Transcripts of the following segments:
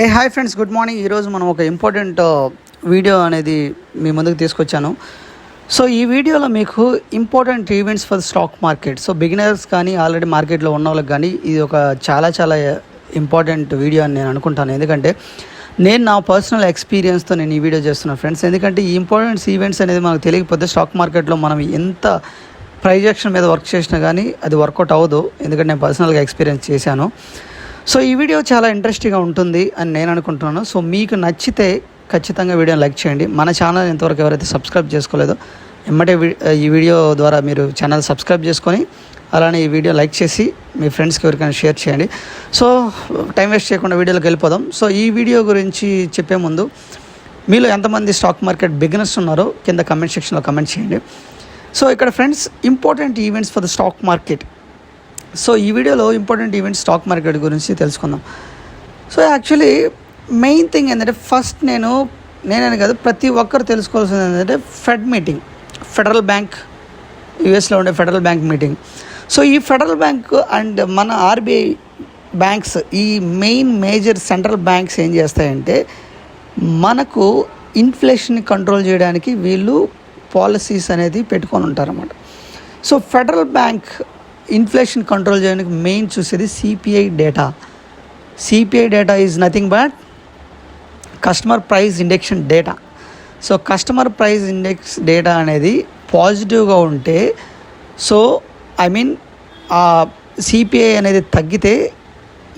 Hey hi friends good morning ఈరోజు మనం ఒక ఇంపార్టెంట్ వీడియో uh, అనేది మీ ముందుకు తీసుకొచ్చాను. సో ఈ వీడియోలో మీకు important events for stock market so beginners కానీ ఆల్రెడీ మార్కెట్లో ఉన్న వాళ్ళకి కానీ ఇది ఒక చాలా చాలా ఇంపార్టెంట్ వీడియో అని నేను అనుకుంటాను. ఎందుకంటే నేను నా పర్సనల్ ఎక్స్పీరియన్స్తో నేను ఈ వీడియో చేస్తున్నాను ఫ్రెండ్స్ ఎందుకంటే ఈ ఇంపార్టెంట్ ఈవెంట్స్ అనేది మనకు తెలియకపోతే స్టాక్ మార్కెట్లో మనం ఎంత ప్రైజెక్షన్ మీద వర్క్ చేసినా కానీ అది వర్కౌట్ అవ్వదు. ఎందుకంటే నేను పర్సనల్గా ఎక్స్పీరియన్స్ చేశాను. సో ఈ వీడియో చాలా ఇంట్రెస్టింగ్గా ఉంటుంది అని నేను అనుకుంటున్నాను. సో మీకు నచ్చితే ఖచ్చితంగా వీడియోని లైక్ చేయండి. మన ఛానల్ ఇంతవరకు ఎవరైతే సబ్స్క్రైబ్ చేసుకోలేదో ఎమ్మటే ఈ వీడియో ద్వారా మీరు ఛానల్ సబ్స్క్రైబ్ చేసుకొని అలానే ఈ వీడియో లైక్ చేసి మీ ఫ్రెండ్స్కి ఎవరికైనా షేర్ చేయండి. సో టైం వేస్ట్ చేయకుండా వీడియోలోకి వెళ్ళిపోదాం. సో ఈ వీడియో గురించి చెప్పే ముందు మీలో ఎంతమంది స్టాక్ మార్కెట్ బిగినర్స్ ఉన్నారో కింద కమెంట్ సెక్షన్లో కమెంట్ చేయండి. సో ఇక్కడ friends important events for the stock market so ఈ వీడియోలో ఇంపార్టెంట్ ఈవెంట్స్ స్టాక్ మార్కెట్ గురించి తెలుసుకుందాం. సో యాక్చువల్లీ మెయిన్ థింగ్ ఏంటంటే ఫస్ట్ నేను నేనని కాదు ప్రతి ఒక్కరు తెలుసుకోవాల్సింది ఏంటంటే ఫెడ్ మీటింగ్ ఫెడరల్ బ్యాంక్ యుఎస్లో ఉండే ఫెడరల్ బ్యాంక్ మీటింగ్ సో ఈ ఫెడరల్ బ్యాంక్ అండ్ మన ఆర్బీఐ బ్యాంక్స్ ఈ మెయిన్ మేజర్ సెంట్రల్ బ్యాంక్స్ ఏం చేస్తాయంటే మనకు ఇన్ఫ్లేషన్ని కంట్రోల్ చేయడానికి వీళ్ళు పాలసీస్ అనేది పెట్టుకొని ఉంటారన్నమాట. So federal bank inflation control చేయడానికి మెయిన్ చూసేది CPI data CPI data is nothing but customer price indexation data so customer price index data అనేది పాజిటివ్గా ఉంటే సో ఐ మీన్ ఆ సిపిఐ అనేది తగ్గితే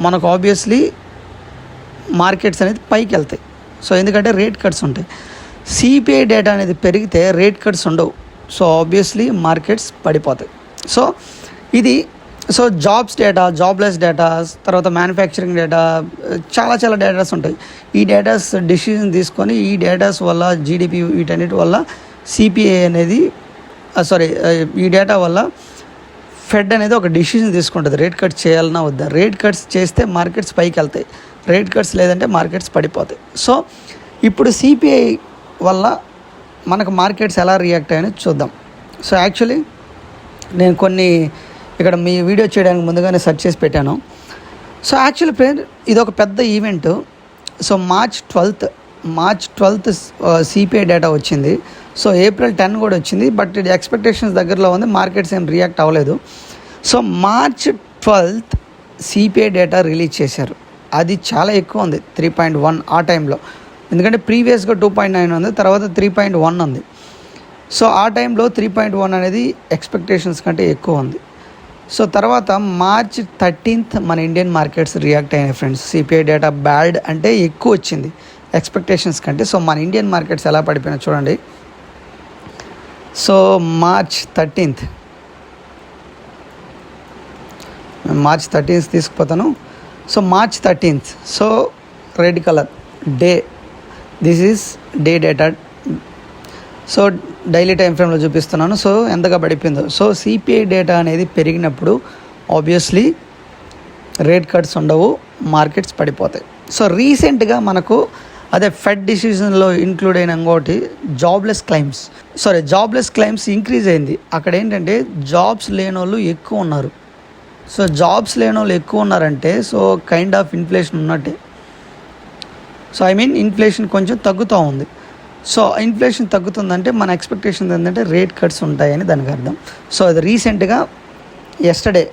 మనకు ఆబ్వియస్లీ మార్కెట్స్ అనేది పైకి వెళ్తాయి. సో ఎందుకంటే రేట్ కట్స్ ఉంటాయి. సిపిఐ డేటా అనేది పెరిగితే రేట్ కట్స్ ఉండవు. సో ఆబ్వియస్లీ మార్కెట్స్ పడిపోతాయి. సో ఇది so jobs data jobless datas తర్వాత మ్యానుఫ్యాక్చరింగ్ డేటా చాలా చాలా డేటాస్ ఉంటాయి. ఈ డేటాస్ డిసిజన్ తీసుకొని ఈ డేటాస్ వల్ల జీడిపి వీటన్నిటి వల్ల సిపిఐ అనేది సారీ ఈ డేటా వల్ల ఫెడ్ అనేది ఒక డిసిజన్ తీసుకుంటుంది. రేట్ కట్ చేయాలన్నా వద్దా? రేట్ కట్స్ చేస్తే మార్కెట్స్ పైకి వెళ్తాయి. రేట్ కట్స్ లేదంటే మార్కెట్స్ పడిపోతాయి. సో ఇప్పుడు సిపిఐ వల్ల మనకు మార్కెట్స్ ఎలా రియాక్ట్ అయ్యాయని చూద్దాం. సో యాక్చువల్లీ నేను కొన్ని ఇక్కడ మీ వీడియో చేయడానికి ముందుగానే సెర్చ్ చేసి పెట్టాను. సో యాక్చువల్ ఫ్రెండ్ ఇది ఒక పెద్ద event. So March twelfth March twelfth CPI data వచ్చింది. సో ఏప్రిల్ టెన్ కూడా వచ్చింది. బట్ ఇది ఎక్స్పెక్టేషన్స్ దగ్గరలో ఉంది. మార్కెట్స్ ఏం రియాక్ట్ అవ్వలేదు. So March twelfth CPI data release చేశారు. అది చాలా ఎక్కువ ఉంది. త్రీ పాయింట్ వన్ ఆ టైంలో. ఎందుకంటే ప్రీవియస్గా టూ పాయింట్ నైన్ ఉంది. తర్వాత త్రీ పాయింట్ వన్ ఉంది. సో ఆ టైంలో త్రీ పాయింట్ వన్ అనేది ఎక్స్పెక్టేషన్స్ కంటే ఎక్కువ ఉంది. సో తర్వాత మార్చ్ థర్టీన్త్ మన ఇండియన్ మార్కెట్స్ రియాక్ట్ అయినాయి ఫ్రెండ్స్. సిపిఐ డేటా బ్యాడ్ అంటే ఎక్కువ వచ్చింది ఎక్స్పెక్టేషన్స్ కంటే. సో మన ఇండియన్ మార్కెట్స్ ఎలా పడిపోయినా చూడండి. So March thirteenth. March thirteenth తీసుకుపోతాను. So March thirteenth. So red colour day. This is day data. So daily time ఫ్రేమ్లో చూపిస్తున్నాను. సో ఎంతగా పడిపోయిందో. సో సిపిఐ డేటా అనేది పెరిగినప్పుడు ఆబ్వియస్లీ రేట్ కట్స్ ఉండవు మార్కెట్స్ పడిపోతాయి. సో రీసెంట్గా మనకు అదే ఫెడ్ డిసిజన్లో ఇంక్లూడ్ అయిన ఇంకోటి jobless claims sorry jobless claims increase అయింది. అక్కడ ఏంటంటే జాబ్స్ లేని వాళ్ళు ఎక్కువ ఉన్నారు. సో జాబ్స్ లేని వాళ్ళు ఎక్కువ ఉన్నారంటే సో కైండ్ ఆఫ్ ఇన్ఫ్లేషన్ ఉన్నట్టే. సో ఐ మీన్ ఇన్ఫ్లేషన్ కొంచెం తగ్గుతూ ఉంది. సో ఇన్ఫ్లేషన్ తగ్గుతుందంటే మన ఎక్స్పెక్టేషన్ ఏంటంటే రేట్ కట్స్ ఉంటాయని దానికి అర్థం. సో అది రీసెంట్గా ఎస్టర్డే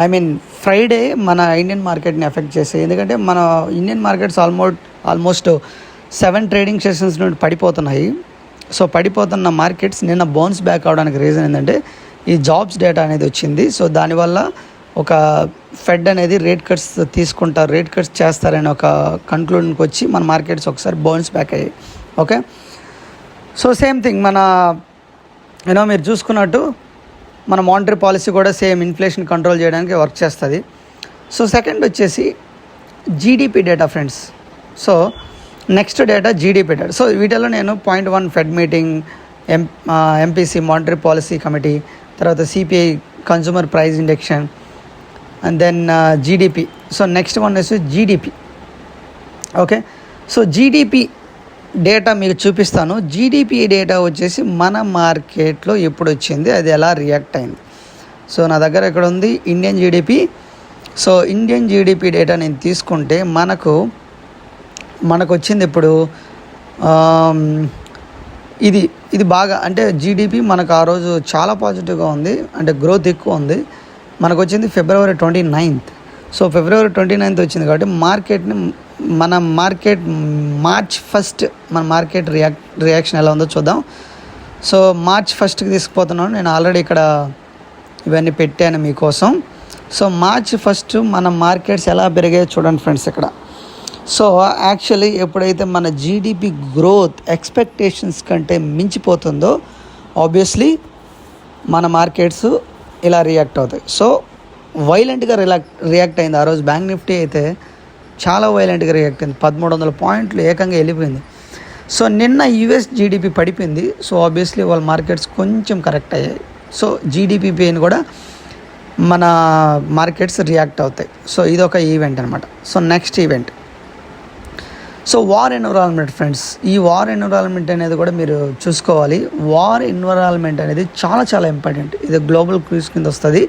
ఐ మీన్ ఫ్రైడే మన ఇండియన్ మార్కెట్ని ఎఫెక్ట్ చేసాయి ఎందుకంటే మన Indian markets almost almost seven trading sessions నుండి పడిపోతున్నాయి. సో పడిపోతున్న మార్కెట్స్ నిన్న బౌన్స్ బ్యాక్ అవడానికి రీజన్ ఏంటంటే ఈ జాబ్స్ డేటా అనేది వచ్చింది. సో దానివల్ల ఒక ఫెడ్ అనేది రేట్ కట్స్ తీసుకుంటారు రేట్ కట్స్ చేస్తారని ఒక కన్క్లూజన్కి వచ్చి మన మార్కెట్స్ ఒకసారి బౌన్స్ బ్యాక్ అయ్యాయి. ఓకే? సో సేమ్ థింగ్ మన యూనో మీరు చూసుకున్నట్టు మన మానిటరీ పాలసీ కూడా సేమ్ ఇన్ఫ్లేషన్ కంట్రోల్ చేయడానికి వర్క్ చేస్తుంది. సో సెకండ్ వచ్చేసి GDP data friends. So next data GDP data. So వీటిలో నేను point one fed meeting M MPC monetary policy committee తర్వాత CPI consumer price indexation and then GDP. So next one వచ్చి GDP. Okay? So GDP data మీకు చూపిస్తాను. GDP data వచ్చేసి మన మార్కెట్లో ఎప్పుడు వచ్చింది అది ఎలా రియాక్ట్ అయింది. సో నా దగ్గర ఇక్కడ ఉంది Indian GDP so Indian GDP data నేను తీసుకుంటే మనకు మనకు వచ్చింది ఇప్పుడు ఇది ఇది బాగా అంటే జీడిపి మనకు ఆ రోజు చాలా పాజిటివ్గా ఉంది అంటే గ్రోత్ ఎక్కువ ఉంది. మనకు వచ్చింది February twenty ninth so February twenty ninth వచ్చింది కాబట్టి మార్కెట్ని మన మార్కెట్ మార్చ్ ఫస్ట్ మన మార్కెట్ రియాక్ రియాక్షన్ ఎలా ఉందో చూద్దాం. సో మార్చ్ ఫస్ట్కి తీసుకుపోతున్నాను. నేను ఆల్రెడీ ఇక్కడ ఇవన్నీ పెట్టాను మీకోసం. సో మార్చ్ ఫస్ట్ మన మార్కెట్స్ ఎలా పెరిగాయో చూడండి ఫ్రెండ్స్ ఇక్కడ. సో యాక్చువల్లీ ఎప్పుడైతే మన జీడిపి గ్రోత్ ఎక్స్పెక్టేషన్స్ కంటే మించిపోతుందో ఆబ్వియస్లీ మన మార్కెట్స్ ఇలా రియాక్ట్ అవుతాయి. సో వైలెంట్గా రిలాక్ట్ రియాక్ట్ అయింది. ఆ రోజు బ్యాంక్ నిఫ్టీ అయితే చాలా వైలెంట్గా రియాక్ట్ అయింది. పదమూడు వందల పాయింట్లు ఏకంగా వెళ్ళిపోయింది. సో నిన్న యుఎస్ జీడిపి పడిపోయింది. సో ఆబ్వియస్లీ వాళ్ళ మార్కెట్స్ కొంచెం కరెక్ట్ అయ్యాయి. సో జీడిపి పెయిన్ కూడా మన మార్కెట్స్ రియాక్ట్ అవుతాయి. సో ఇది ఒక ఈవెంట్ అనమాట so next event. So war environment friends ఈ వార్ ఎన్విరాన్మెంట్ అనేది కూడా మీరు చూసుకోవాలి. వార్ ఎన్విరాన్మెంట్ అనేది చాలా చాలా ఇంపార్టెంట్. ఇది గ్లోబల్ క్రూజ్ కింద వస్తుంది.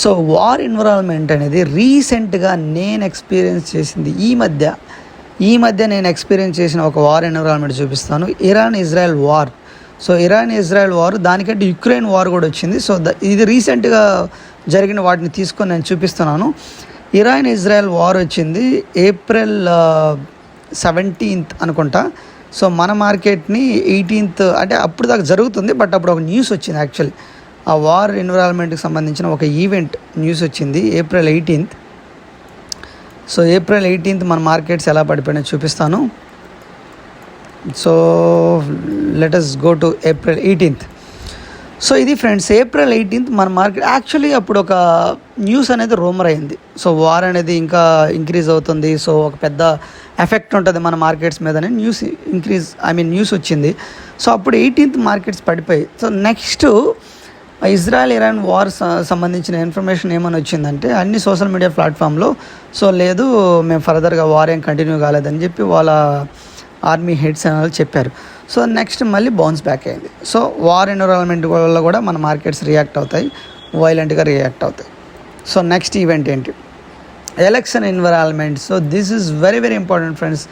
సో వార్ ఎన్విరాన్మెంట్ అనేది రీసెంట్గా నేను ఎక్స్పీరియన్స్ చేసింది. ఈ మధ్య ఈ మధ్య నేను ఎక్స్పీరియన్స్ చేసిన ఒక వార్ ఎన్విరాన్మెంట్ చూపిస్తాను. Iran Israel war so Iran Israel war దానికంటే యుక్రెయిన్ వార్ కూడా వచ్చింది. సో ద ఇది రీసెంట్గా జరిగిన వాటిని తీసుకొని నేను చూపిస్తున్నాను. ఇరాన్ ఇజ్రాయెల్ వార్ వచ్చింది ఏప్రిల్ సెవెంటీన్త్ అనుకుంటా. సో మన మార్కెట్ని ఎయిటీన్త్ అంటే అప్పుడు దాకా జరుగుతుంది. బట్ అప్పుడు ఒక న్యూస్ వచ్చింది యాక్చువల్లీ ఆ వార్ ఎన్విరాన్మెంట్కి సంబంధించిన ఒక ఈవెంట్ న్యూస్ వచ్చింది April eighteenth. So April eighteenth మన మార్కెట్స్ ఎలా పడిపోయినాయో చూపిస్తాను. So let's go to April eighteenth. So ఇది ఫ్రెండ్స్ ఏప్రిల్ ఎయిటీన్త్ మన మార్కెట్ యాక్చువల్లీ అప్పుడు ఒక న్యూస్ అనేది రూమర్ అయింది. సో వార్ అనేది ఇంకా ఇంక్రీజ్ అవుతుంది. సో ఒక పెద్ద ఎఫెక్ట్ ఉంటుంది మన మార్కెట్స్ మీద news increase I mean news వచ్చింది. సో అప్పుడు ఎయిటీన్త్ మార్కెట్స్ పడిపోయి so next Israel Iran war సంబంధించిన ఇన్ఫర్మేషన్ ఏమని వచ్చిందంటే అన్ని సోషల్ మీడియా ప్లాట్ఫామ్లో సో లేదు మేము ఫర్దర్గా వార్ ఏం కంటిన్యూ కాలేదని చెప్పి వాళ్ళ ఆర్మీ హెడ్స్ అని వాళ్ళు చెప్పారు. సో నెక్స్ట్ మళ్ళీ బౌన్స్ బ్యాక్ అయింది. సో వార్ ఎన్విరాన్మెంట్ వల్ల కూడా మన మార్కెట్స్ రియాక్ట్ అవుతాయి వైలెంట్గా రియాక్ట్ అవుతాయి. సో నెక్స్ట్ ఈవెంట్ ఏంటి? Election environment. So this is very very important friends.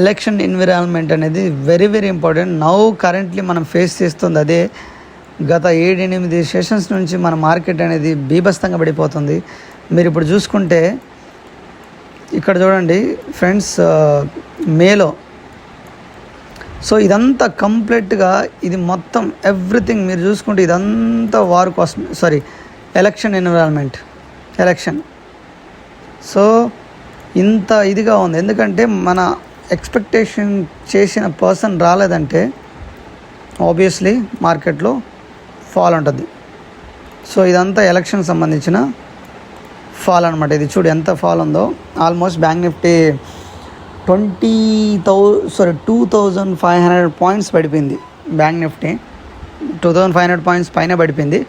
Election environment అనేది very very important. Now currently మనం ఫేస్ చేస్తుంది అదే గత ఏడెనిమిది సెషన్స్ నుంచి మన మార్కెట్ అనేది బీభస్తంగా పడిపోతుంది. మీరు ఇప్పుడు చూసుకుంటే ఇక్కడ చూడండి ఫ్రెండ్స్ మేలో. సో ఇదంతా కంప్లీట్గా ఇది మొత్తం ఎవ్రీథింగ్ మీరు చూసుకుంటే ఇదంతా వార్ కోసం sorry election environment election so ఇంత ఇదిగా ఉంది. ఎందుకంటే మన ఎక్స్పెక్టేషన్ చేసిన పర్సన్ రాలేదంటే ఆబ్వియస్లీ మార్కెట్లో ఫాల్ ఉంటుంది. సో ఇదంతా ఎలక్షన్ సంబంధించిన ఫాల్ అనమాట ఇది చూడు ఎంత ఫాల్ ఉందో. Almost bank Nifty twenty thou sorry two thousand five hundred points పడిపోయింది bank Nifty. Two thousand five hundred points పైన పడిపోయింది.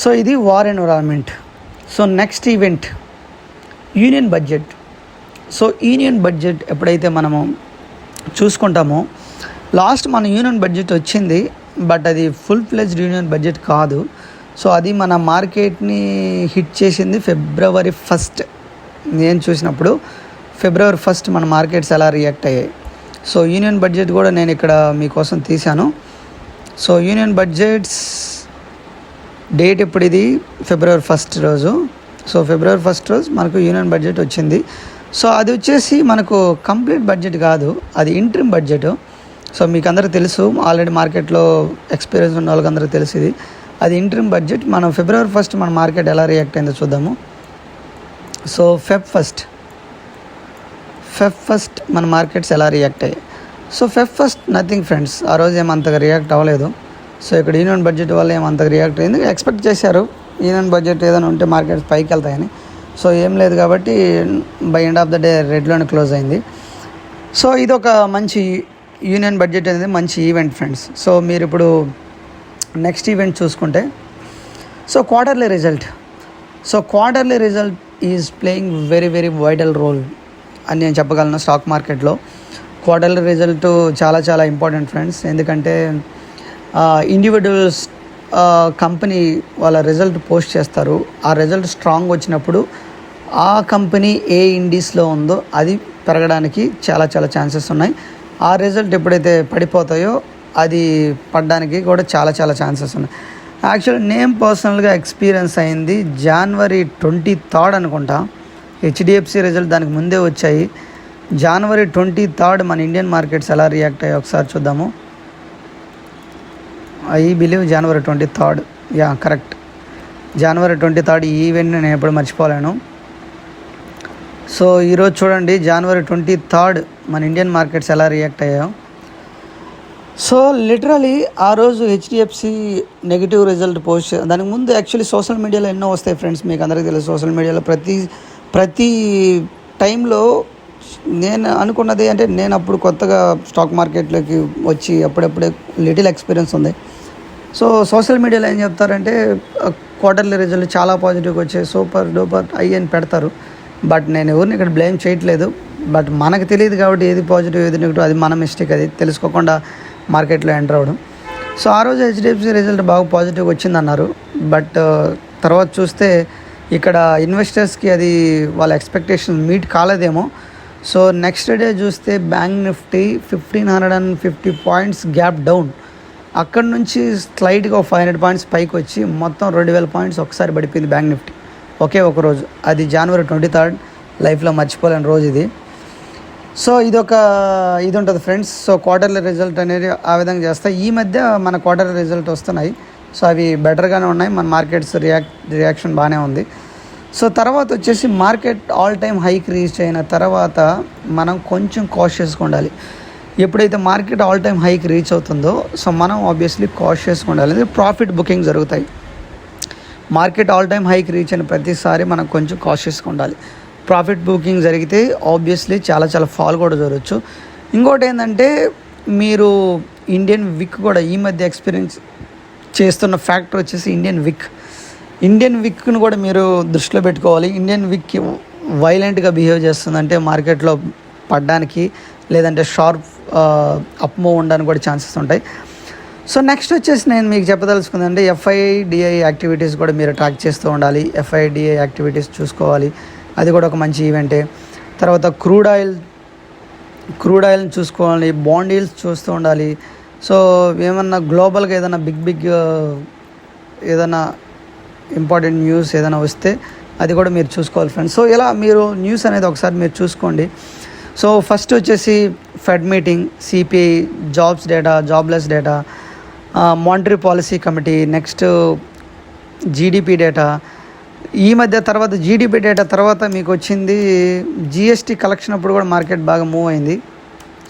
సో ఇది war environment. So next event union budget. So union budget ఎప్పుడైతే మనము చూసుకుంటామో లాస్ట్ మన union budget వచ్చింది but అది ఫుల్ ఫ్లెజ్డ్ యూనియన్ బడ్జెట్ కాదు. సో అది మన మార్కెట్ని హిట్ చేసింది ఫిబ్రవరి ఫస్ట్ నేను చూసినప్పుడు ఫిబ్రవరి ఫస్ట్ మన మార్కెట్స్ ఎలా రియాక్ట్ అయ్యాయి. సో యూనియన్ బడ్జెట్ కూడా నేను ఇక్కడ మీకోసం తీశాను. సో యూనియన్ బడ్జెట్స్ డేట్ ఇప్పుడు ఇది? ఫిబ్రవరి ఫస్ట్ రోజు. సో ఫిబ్రవరి ఫస్ట్ రోజు మనకు యూనియన్ బడ్జెట్ వచ్చింది. సో అది వచ్చేసి మనకు కంప్లీట్ బడ్జెట్ కాదు. అది ఇంట్రిమ్ బడ్జెట్ సో మీకు అందరికీ తెలుసు ఆల్రెడీ మార్కెట్లో ఎక్స్పీరియన్స్ ఉన్న వాళ్ళకి అందరికీ తెలుసు ఇది. అది ఇంటర్మ్ బడ్జెట్ మనం ఫిబ్రవరి ఫస్ట్ మన మార్కెట్ ఎలా రియాక్ట్ అయిందో చూద్దాము. So Feb first Feb first మన మార్కెట్స్ ఎలా రియాక్ట్ అయ్యాయి. So Feb first nothing friends ఆ రోజు ఏమంతగా రియాక్ట్ అవ్వలేదు. సో ఇక్కడ యూనియన్ బడ్జెట్ వల్ల ఏమంతగా రియాక్ట్ అయింది ఎక్స్పెక్ట్ చేశారు? యూనియన్ బడ్జెట్ ఏదైనా ఉంటే మార్కెట్స్ పైకి వెళ్తాయని. సో ఏం లేదు కాబట్టి by end of the day రెడ్లోనే close అయింది. సో ఇది ఒక మంచి యూనియన్ బడ్జెట్ అనేది మంచి ఈవెంట్ ఫ్రెండ్స్. సో మీరు ఇప్పుడు నెక్స్ట్ ఈవెంట్ చూసుకుంటే so quarterly result. So quarterly result is playing very very vital role అని నేను చెప్పగలను స్టాక్ మార్కెట్లో. క్వార్టర్లీ రిజల్ట్ చాలా చాలా ఇంపార్టెంట్ ఫ్రెండ్స్. ఎందుకంటే ఇండివిజువల్స్ కంపెనీ వాళ్ళ రిజల్ట్ పోస్ట్ చేస్తారు. ఆ రిజల్ట్ స్ట్రాంగ్ వచ్చినప్పుడు ఆ కంపెనీ ఏ ఇండీస్లో ఉందో అది పెరగడానికి చాలా చాలా ఛాన్సెస్ ఉన్నాయి. ఆ రిజల్ట్ ఎప్పుడైతే పడిపోతాయో అది పడడానికి కూడా చాలా చాలా ఛాన్సెస్ ఉన్నాయి. యాక్చువల్ నేను పర్సనల్గా ఎక్స్పీరియన్స్ అయింది జనవరి ట్వంటీ థర్డ్ అనుకుంటా హెచ్డిఎఫ్సి రిజల్ట్ దానికి ముందే వచ్చాయి. జనవరి ట్వంటీ థర్డ్ మన ఇండియన్ మార్కెట్స్ ఎలా రియాక్ట్ అయ్యాయి ఒకసారి చూద్దాము. I believe January twenty third yeah correct January twenty third event ఈవెంట్ని నేను ఎప్పుడు మర్చిపోలేను. సో ఈరోజు చూడండి జనవరి ట్వంటీ థర్డ్ మన ఇండియన్ మార్కెట్స్ ఎలా రియాక్ట్ అయ్యాయో. సో లిటరలీ ఆ రోజు హెచ్డిఎఫ్సి నెగిటివ్ రిజల్ట్ పోస్ట్ దానికి ముందు యాక్చువల్లీ సోషల్ మీడియాలో ఎన్నో వస్తాయి ఫ్రెండ్స్ మీకు అందరికీ తెలుసు. సోషల్ మీడియాలో ప్రతి ప్రతి టైంలో నేను అనుకున్నది అంటే నేను అప్పుడు కొత్తగా స్టాక్ మార్కెట్లోకి వచ్చి అప్పుడప్పుడే లిటిల్ ఎక్స్పీరియన్స్ ఉంది. సో సోషల్ మీడియాలో ఏం చెప్తారంటే క్వార్టర్లీ రిజల్ట్ చాలా పాజిటివ్గా వచ్చాయి. సూపర్ డూపర్ అయ్యి అని పెడతారు. బట్ నేను ఎవరిని ఇక్కడ బ్లేమ్ చేయట్లేదు. బట్ మనకు తెలియదు కాబట్టి ఏది పాజిటివ్ ఏది నెగిటివ్ అది మన మిస్టేక్ అది తెలుసుకోకుండా మార్కెట్లో ఎంటర్ అవ్వడం. సో ఆ రోజు హెచ్డిఎఫ్సి రిజల్ట్ బాగా పాజిటివ్ వచ్చిందన్నారు. బట్ తర్వాత చూస్తే ఇక్కడ ఇన్వెస్టర్స్కి అది వాళ్ళ ఎక్స్పెక్టేషన్ మీట్ కాలేదేమో. సో నెక్స్ట్ డే చూస్తే bank Nifty fifteen hundred and fifty points gap down. అక్కడ నుంచి స్లైడ్గా ఫైవ్ హండ్రెడ్ పాయింట్స్ పైకి వచ్చి మొత్తం రెండు వేల పాయింట్స్ ఒకసారి పడిపోయింది బ్యాంక్ నిఫ్టీ. ఒకే ఒక రోజు. అది జనవరి ట్వంటీ థర్డ్ లైఫ్లో మర్చిపోలేని రోజు ఇది. సో ఇది ఒక ఇది ఉంటుంది ఫ్రెండ్స్ సో క్వార్టర్లీ రిజల్ట్ అనేది ఆ విధంగా చేస్తాయి ఈ మధ్య మన క్వార్టర్లీ రిజల్ట్ వస్తున్నాయి. సో అవి బెటర్గానే ఉన్నాయి. మన మార్కెట్స్ రియాక్ట్ రియాక్షన్ బాగానే ఉంది. సో తర్వాత వచ్చేసి market all time hike reach అయిన తర్వాత మనం కొంచెం కాషియస్గా ఉండాలి. ఎప్పుడైతే market all time hike reach అవుతుందో సో మనం ఆబ్వియస్లీ కాషియస్గా ఉండాలి. ప్రాఫిట్ బుకింగ్ జరుగుతాయి. Market all time hike reach అయిన ప్రతిసారి మనం కొంచెం కాషియస్గా ఉండాలి. ప్రాఫిట్ బుకింగ్ జరిగితే ఆబ్వియస్లీ చాలా చాలా ఫాల్ కూడా జరగచ్చు. ఇంకోటి ఏంటంటే మీరు ఇండియన్ విక్ కూడా ఈ మధ్య ఎక్స్పీరియన్స్ చేస్తున్న ఫ్యాక్టర్ వచ్చేసి ఇండియన్ విక్ ఇండియన్ విక్ను కూడా మీరు దృష్టిలో పెట్టుకోవాలి. ఇండియన్ విక్ వైలెంట్గా బిహేవ్ చేస్తుందంటే మార్కెట్లో పడడానికి లేదంటే షార్ప్ అప్ మూవ్ ఉండడానికి కూడా ఛాన్సెస్ ఉంటాయి. సో నెక్స్ట్ వచ్చేసి నేను మీకు చెప్పదలుచుకుంది ఎఫ్ఐడిఐ యాక్టివిటీస్ కూడా మీరు ట్రాక్ చేస్తూ ఉండాలి. ఎఫ్ఐడిఐ యాక్టివిటీస్ చూసుకోవాలి. అది కూడా ఒక మంచి ఈవెంటే తర్వాత క్రూడ్ ఆయిల్ క్రూడ్ ఆయిల్ని చూసుకోవాలి. బాండ్ ఈల్స్ చూస్తూ ఉండాలి. సో ఏమన్నా గ్లోబల్గా ఏదైనా బిగ్ బిగ్ uh, ఏదైనా ఇంపార్టెంట్ న్యూస్ ఏదైనా వస్తే అది కూడా మీరు చూసుకోవాలి ఫ్రెండ్స్ సో ఇలా మీరు న్యూస్ అనేది ఒకసారి మీరు చూసుకోండి. సో ఫస్ట్ వచ్చేసి Fed meeting CPI jobs data jobless data monetary policy committee next GDP data ఈ మధ్య తర్వాత జీడిపి డేటా తర్వాత మీకు వచ్చింది జిఎస్టీ కలెక్షన్ అప్పుడు కూడా మార్కెట్ బాగా మూవ్ అయింది.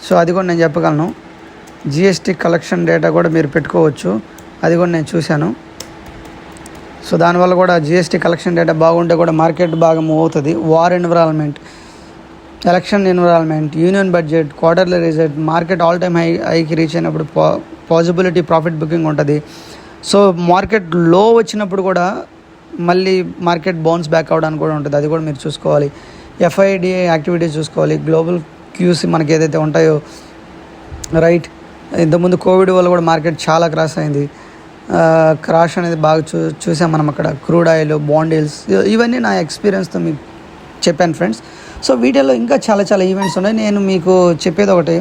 సో అది కూడా నేను చెప్పగలను. జిఎస్టీ కలెక్షన్ డేటా కూడా మీరు పెట్టుకోవచ్చు. అది కూడా నేను చూశాను. సో దానివల్ల కూడా జిఎస్టీ కలెక్షన్ డేటా బాగుంటే కూడా మార్కెట్ బాగా మూవ్ అవుతుంది. War environment election environment union budget quarterly result market all time high హైకి reach అయినప్పుడు పాజిబిలిటీ ప్రాఫిట్ బుకింగ్ ఉంటుంది. సో మార్కెట్లో వచ్చినప్పుడు కూడా మళ్ళీ మార్కెట్ బౌన్స్ బ్యాక్ అవ్వడానికి కూడా ఉంటుంది. అది కూడా మీరు చూసుకోవాలి. ఎఫ్ఐడిఏ యాక్టివిటీస్ చూసుకోవాలి. గ్లోబల్ క్యూస్ మనకి ఏదైతే ఉంటాయో రైట్? ఇంతకుముందు కోవిడ్ వల్ల కూడా మార్కెట్ చాలా క్రాస్ అయింది. క్రాష్ అనేది బాగా చూ చూసాం మనం అక్కడ. క్రూడ్ ఆయిల్ బాండిల్స్ ఇవన్నీ నా ఎక్స్పీరియన్స్తో మీకు చెప్పాను ఫ్రెండ్స్. సో వీటిల్లో ఇంకా చాలా చాలా ఈవెంట్స్ ఉన్నాయి. నేను మీకు చెప్పేది ఒకటి.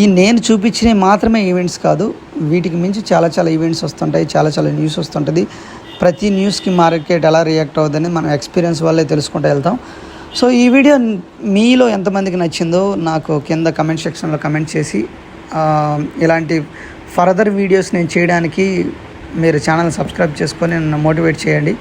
ఈ నేను చూపించినవి మాత్రమే ఈవెంట్స్ కాదు. వీటికి మించి చాలా చాలా ఈవెంట్స్ వస్తుంటాయి చాలా చాలా న్యూస్ వస్తుంటుంది. ప్రతి న్యూస్కి మార్కెట్ ఎలా రియాక్ట్ అవుతుందని మనం ఎక్స్పీరియన్స్ వల్లే తెలుసుకుంటూ వెళ్తాం. సో ఈ వీడియో మీలో ఎంతమందికి నచ్చిందో నాకు కింద కమెంట్ సెక్షన్లో కమెంట్ చేసి ఇలాంటి ఫర్దర్ వీడియోస్ నేను చేయడానికి మీరు ఛానల్ సబ్స్క్రైబ్ చేసుకొని నన్ను మోటివేట్ చేయండి.